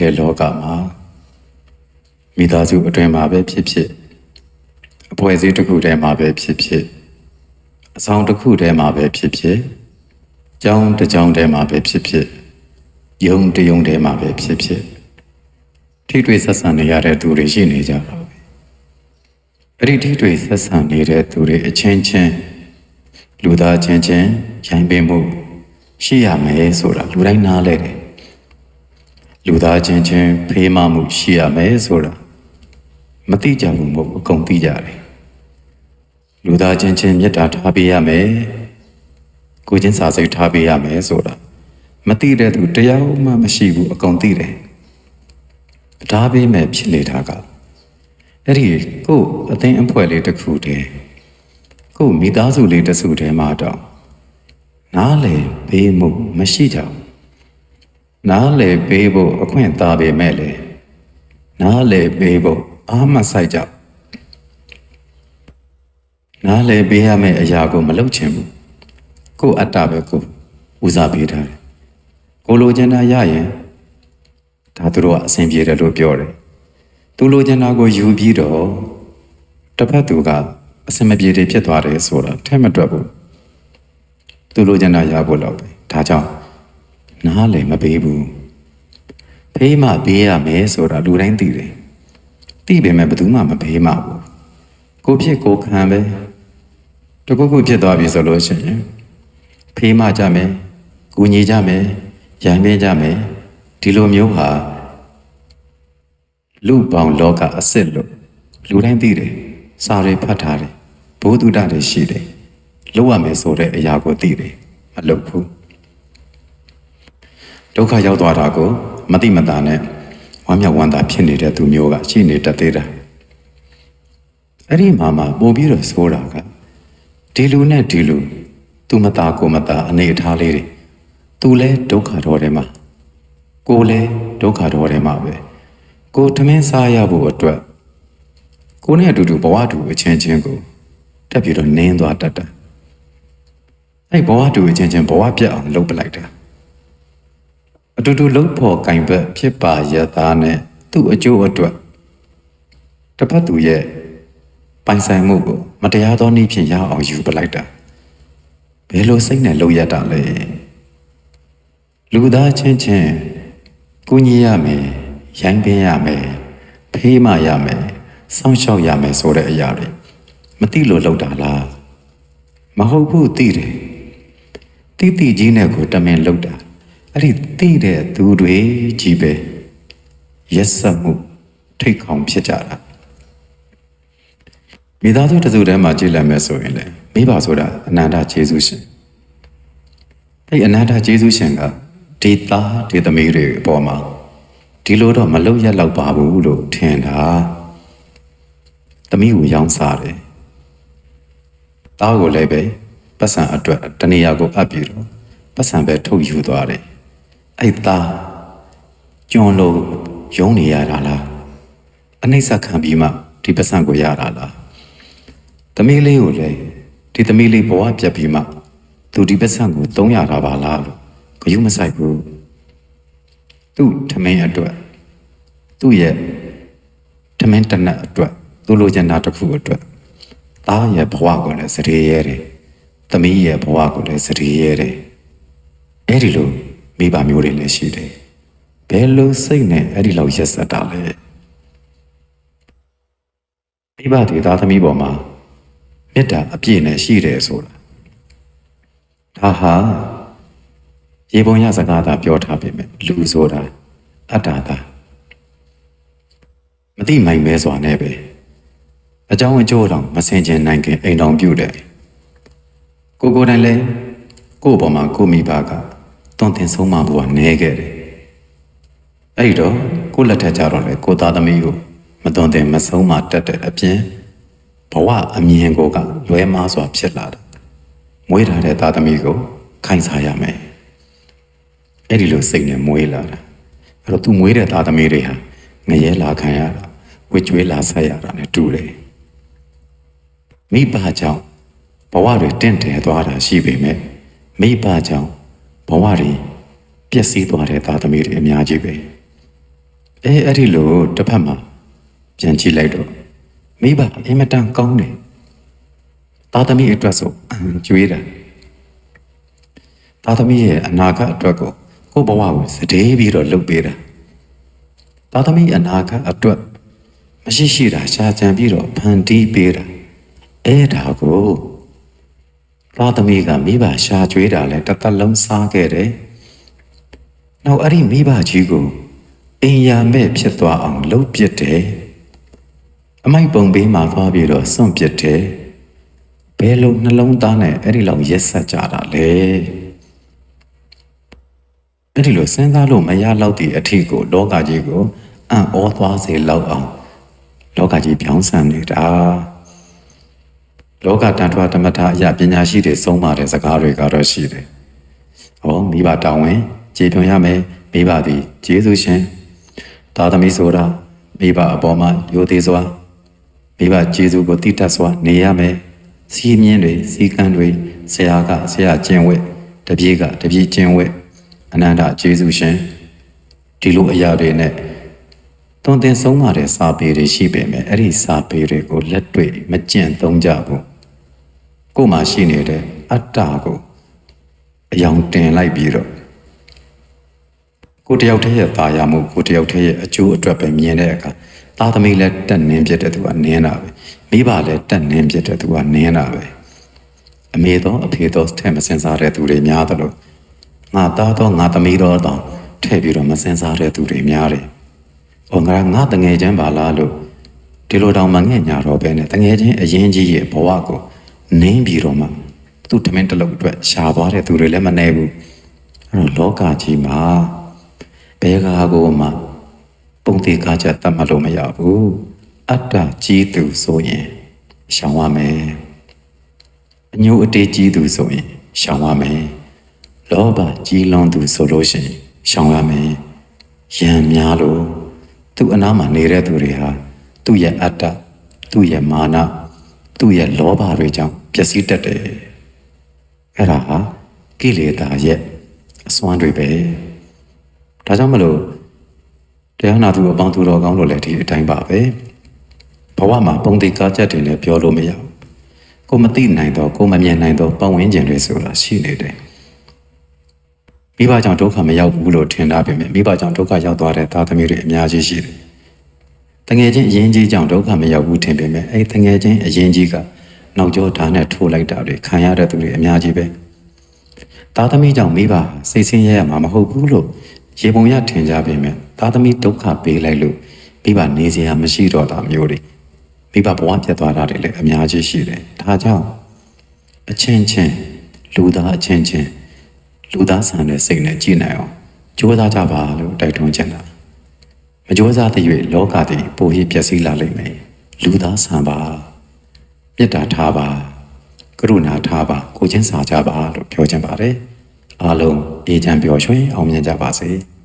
တဲ့လောကမှာမိသားစုအတွင်းမှာပဲဖြစ်ဖြစ်အဖွဲ့အစည်းတစ်ခုထဲမှာပဲဖြစ်ဖြစ်အဆောင်တစ်ခုထဲမှာပဲဖြစ်ဖြစ်ကျောင်းတစ်ကျောင်းထဲမှာပဲဖြစ်ဖြစ်ယုံတစ်ယုံထဲမှာပဲဖြစ်ဖြစ်ထိတွေ့ဆက်ဆံနေရတဲ့သူတွေရှိနေကြတာပဲအဲ့ဒီထိတွေ့ဆက်ဆံနေတဲ့သူတွေအချင်းချင်းလူသားချင်းချင်းရိုင်းပင်မှုရှိရမယ်ဆိုတာလူတိုင်းနားလဲတယ် လူသားချင်းချင်းဖေးမမှုရှိရမယ်ဆိုတာမသိကြဘူးမဟုတ်ဘူးအကုန်သိကြတယ်လူသားချင်းချင်းမေတ္တာထားပေးရမယ်ကိုချင်းစာစိတ်ထားပေးရမယ်ဆိုတာမသိတဲ့သူတရားမှမရှိဘူးအကုန်သိတယ်ထားပေးမယ်ဖြစ်နေတာကအဲ့ဒီကို့အသိအဖွဲလေးတစ်ခုတည်းကို့မိသားစုလေးတစ်စုတည်းမှာတော့နားလေဘေးမှုမရှိကြဘူး နားလေပေးဖို့အခွင့်သာပေမဲ့လေနားလေပေးဖို့အာမဆိုင်ကြနားလေပေးရမယ့်အရာကိုမလုပ်ချင်ဘူးကို့အတ္တပဲကိုဦးစားပေးထားတယ်ကိုလိုချင်တာရရင်ဒါသူတို့ကအဆင်ပြေတယ်လို့ပြောတယ်သူလိုချင်တာကိုယူပြီးတော့တစ်ဖက်သူကအဆင်မပြေတယ်ဖြစ်သွားတယ်ဆိုတာထဲမတွက်ဘူးသူလိုချင်တာရဖို့တော့ပဲဒါကြောင့် နားလည်းမပေးဘူးဖေးမှပေးရမယ်ဆိုတာလူတိုင်းသိတယ်သိပေမဲ့ဘယ်သူမှမပေးမှဘူးကိုဖြစ်ကိုခံပဲတခုခုဖြစ်သွားပြီဆိုလို့ရှိရင်ဖေးမှကြမယ်ကူညီကြမယ်ရံပေးကြမယ်ဒီလိုမျိုးဟာလူပေါင်းလောကအစ်စ်လို့လူတိုင်းသိတယ်စာတွေဖတ်ထားတယ်ဘိုးတုဒ္ဒတွေရှိတယ်လောက်ရမယ်ဆိုတဲ့အရာကိုသိတယ်မလုပ်ဘူး ဒုက္ခရောက်သွားတာကိုမတိမတာနဲ့ဝမ်းမြောက်ဝမ်းသာဖြစ်နေတဲ့သူမျိုးကရှိနေတတ်သေးတာအဲ့ဒီမှာမှပို့ပြီးတော့ဆိုတာကဒီလူနဲ့ဒီလူသူမသားကိုမသားအနေအထားလေးတွေသူလဲဒုက္ခတော်ထဲမှာကိုလဲဒုက္ခတော်ထဲမှာပဲကိုထမင်းစားရဖို့အတွက်ကိုနဲ့အတူတူဘဝတူအချင်းချင်းကိုတက်ပြီးတော့နင်းသွားတတ်တာအဲ့ဘဝတူအချင်းချင်းဘဝပြတ်အောင်လုပ်ပလိုက်တာ အတူတူလှုပ်ဖို့ကင်ဘက်ဖြစ်ပါရသားနဲ့သူ့အကျိုးအတွက်တစ်ဖက်သူရဲ့ပိုင်ဆိုင်မှုကိုမတရားသောနည်းဖြင့်ရအောင်ယူပလိုက်တာဘယ်လိုစိတ်နဲ့လုပ်ရတာလဲလူသားချင်းချင်းကူညီရမယ်ရိုင်းပင်းရမယ်ဖေးမရမယ်စောင့်ရှောက်ရမယ်ဆိုတဲ့အရာတွေမသိလို့လောက်တာလားမဟုတ်ဘူးသိတယ်တိတိကြီးနဲ့ကိုတမင်လောက်တာ အဲ့ဒီသိတဲ့သူတွေကြီးပဲရက်ဆက်မှုထိတ်ခေါင်ဖြစ်ကြတာမိသားစုတစ်စုတည်းမှာကြည်လည်မယ်ဆိုရင်လေမိဘဆိုတာအနန္တကျေးဇူးရှင်အဲ့အနန္တကျေးဇူးရှင်ကဒီသားဒီသမီးတွေအပေါ်မှာဒီလိုတော့မလုံရက်တော့ပါဘူးလို့ထင်တာသမီးကိုရောင်းစားတယ်သားကိုလည်းပဲပတ်စံအတွက်တနေရာကိုအပ်ပြီးတော့ပတ်စံပဲထုတ်ယူသွားတယ် အဲ့သားကျွန်းလို့ယုံနေရတာလားအနှိမ့်ဆက်ခံပြီးမှဒီပတ်စံကိုရတာလားသမီးလေးကိုလည်းဒီသမီးလေးဘဝပြတ်ပြီးမှသူဒီပတ်စံကိုသုံးရတာပါလားလို့ဂယုမဆိုင်ဘူးသူ့ထမင်းအတွက်သူ့ရဲ့ထမင်းတနက်အတွက်သူလိုချင်တာတစ်ခုအတွက်သားရဲ့ဘဝကိုလည်းစရေရဲတယ်သမီးရဲ့ဘဝကိုလည်းစရေရဲတယ်အဲ့ဒီလို မိဘမျိုးတွေလည်းရှိတယ်ဘယ်လိုစိတ်နဲ့အဲ့ဒီလောက်ရက်ဆက်တာလဲမိဘတွေသားသမီးပေါ်မှာမေတ္တာအပြည့်နဲ့ရှိတယ်ဆိုတာဒါဟာရေပုံရစကားသာပြောထားပေမဲ့လူဆိုတာအတ္တသာမတိမိုင်မဲစွာနဲ့ပဲအကြောင်းအကျိုးတော့မစင်ကျင်နိုင်ခင်အိမ်တော်ပြုတယ်ကိုကိုတိုင်လဲကို့ဘောမှာကိုမိဘက တွန်တင်ဆုံးမဖို့ကနေခဲ့တယ်အဲ့ဒီတော့ကိုလက်ထက်ကြတော့လေကိုသားသမီးကိုမတွန်တင်မဆုံးမတက်တဲ့အပြင်ဘဝအမြင်ကိုကလွဲမားစွာဖြစ်လာတယ်မွေးထားတဲ့သားသမီးကိုခိုင်းစားရမယ်အဲ့ဒီလိုစိတ်နဲ့မွေးလာတာအဲ့တော့သူမွေးတဲ့သားသမီးတွေဟာငရဲလာခံရတာဝစ်ကျွေးလာဆက်ရတာ ਨੇ တူတယ်မိဘကြောင့်ဘဝတွေတင့်တယ်သွားတာရှိပေမဲ့မိဘကြောင့် ဘဝတွေပျက်စီးသွားတဲ့သားသမီးတွေအများကြီးပဲအဲအဲ့ဒီလိုတစ်ဖက်မှာပြန်ကြည့်လိုက်တော့မိဘအင်မတန်ကောင်းတယ်သားသမီးအတွက်ဆိုအမ်ကြွေးတာသားသမီးရဲ့အနာဂတ်အတွက်ကိုကိုယ့်ဘဝကိုစတေးပြီးတော့လုပ်ပေးတာသားသမီးအနာဂတ်အတွက်မရှိရှိတာရှားကြံပြီးတော့ဖန်တီးပေးတာအဲ့ဒါကို သားသမီးကမိဘရှားကြွေးတာလဲတစ်သက်လုံးစားခဲ့တယ်နောက်အဲ့ဒီမိဘကြီးကိုအိမ်ယာမဲ့ဖြစ်သွားအောင်လှုပ်ပစ်တယ်အမိုက်ပုံပေးမှသွားပြီးတော့စွန့်ပစ်တယ်ဘယ်လိုနှလုံးသားနဲ့အဲ့ဒီလောက်ရက်ဆက်ကြတာလဲအဲ့ဒီလိုစဉ်းစားလို့မရတော့တဲ့အထီကိုလောကကြီးကိုအံ့ဩသွားစေလောက်အောင်လောကကြီးပြောင်းဆန်နေတာ လောကတန်ထွားဓမ္မတာအရာပညာရှိတွေဆုံးမတဲ့စကားတွေကတော့ရှိတယ်။ဟောမိဘတောင်းဝင်ခြေပြုံရမယ်မိဘသည်ကျေးဇူးရှင်သားသမီးဆိုတာမိဘအပေါ်မှာယိုသေးစွာမိဘကျေးဇူးကိုတိတတ်စွာနေရမယ်စီးမြင်းတွေစီကံတွေဆရာကဆရာကျင့်ဝတ်တပည့်ကတပည့်ကျင့်ဝတ်အနန္တကျေးဇူးရှင်ဒီလိုအရာတွေနဲ့သွန်သင်ဆုံးမတဲ့စာပေတွေရှိပေမဲ့အဲ့ဒီစာပေတွေကိုလက်တွေ့မကျင့်သုံးကြဘူး ကိုယ်မှာရှိနေတဲ့အတ္တကိုအယောင်တင်လိုက်ပြီးတော့ကိုယ်တယောက်တည်းရဲ့ตาရမှုကိုယ်တယောက်တည်းရဲ့အကျိုးအတွက်ပဲမြင်တဲ့အခါသားသမီးလည်းတက်နင်းဖြစ်တဲ့သူကနင်းတာပဲမိဘလည်းတက်နင်းဖြစ်တဲ့သူကနင်းတာပဲအမေတော့အဖေတော့ထဲမစင်စားတဲ့သူတွေများတယ်လို့ငါသားတော့ငါသမီးတော့တော့ထဲပြီးတော့မစင်စားတဲ့သူတွေများတယ်။ဟောငါငါတငယ်ချင်းပါလားလို့ဒီလိုတောင်မငဲ့ညာတော့ပဲနဲ့တငယ်ချင်းအရင်ကြီးရဲ့ဘဝကို နင်းပြီးတော့မှသူ့ထမင်းတစ်လုံးအတွက်ရှားသွားတဲ့သူတွေလည်းမနေဘူး။အဲ့တော့လောကကြီးမှာဘယ်ကားကိုမှပုံသေးကားချက်တတ်မှတ်လို့မရဘူး။အတ္တကြီးသူဆိုရင်ရှောင်ရမယ်။အညိုအတေးကြီးသူဆိုရင်ရှောင်ရမယ်။လောဘကြီးလွန်သူဆိုလို့ရှိရင်ရှောင်ရမယ်။ယံများလို့သူ့အနားမှာနေတဲ့သူတွေဟာသူ့ရဲ့အတ္တသူ့ရဲ့မာနသူ့ရဲ့လောဘတွေကြောင့် ပျက်စီးတတ်တယ်။အဲ့ဒါဟာကိလေသာရဲ့အစွမ်းတွေပဲ။ဒါကြောင့်မလို့တရားနာသူအပေါင်းသူတော်ကောင်းတို့လည်းဒီအတိုင်းပါပဲ။ဘဝမှာပုံတိကားချက်တွေနဲ့ပြောလို့မရဘူး။ကိုမသိနိုင်တော့ကိုမမြင်နိုင်တော့ပတ်ဝန်းကျင်တွေဆိုတာရှိနေတယ်။မိဘကြောင့်ဒုက္ခမရောက်ဘူးလို့ထင်တာပဲမိဘကြောင့်ဒုက္ခရောက်သွားတဲ့သားသမီးတွေအများကြီးရှိတယ်။တငယ်ချင်းအရင်ကြီးကြောင့်ဒုက္ခမရောက်ဘူးထင်ပေမဲ့အဲ့တငယ်ချင်းအရင်ကြီးက နောက်ကျောဓာတ်နဲ့ထိုးလိုက်တာတွေခံရတဲ့သူတွေအများကြီးပဲ။သားသမီးကြောင့်မိဘစိတ်ဆင်းရဲရမှာမဟုတ်ဘူးလို့ရေပုံရထင်ကြပေမဲ့သားသမီးဒုက္ခပေးလိုက်လို့မိဘနေစရာမရှိတော့တာမျိုးတွေမိဘဘဝပြတ်သွားတာတွေလည်းအများကြီးရှိတယ်။ဒါကြောင့်အချင်းချင်းလူသားအချင်းချင်းလူသားဆန်တဲ့စိတ်နဲ့ကြည်နိုင်အောင်ကြိုးစားကြပါလို့တိုက်တွန်းချင်တာမကြိုးစားတဲ့၍လောကတည်ပိုဟိပျက်စီးလာလိမ့်မယ်လူသားဆန်ပါ မေတ္တာထားပါကရုဏာထားပါကိုချင်းစာကြပါလို့ပြောချင်ပါတယ်အားလုံးအေးချမ်းပျော်ရွှင်အောင်မြင်ကြပါစေ။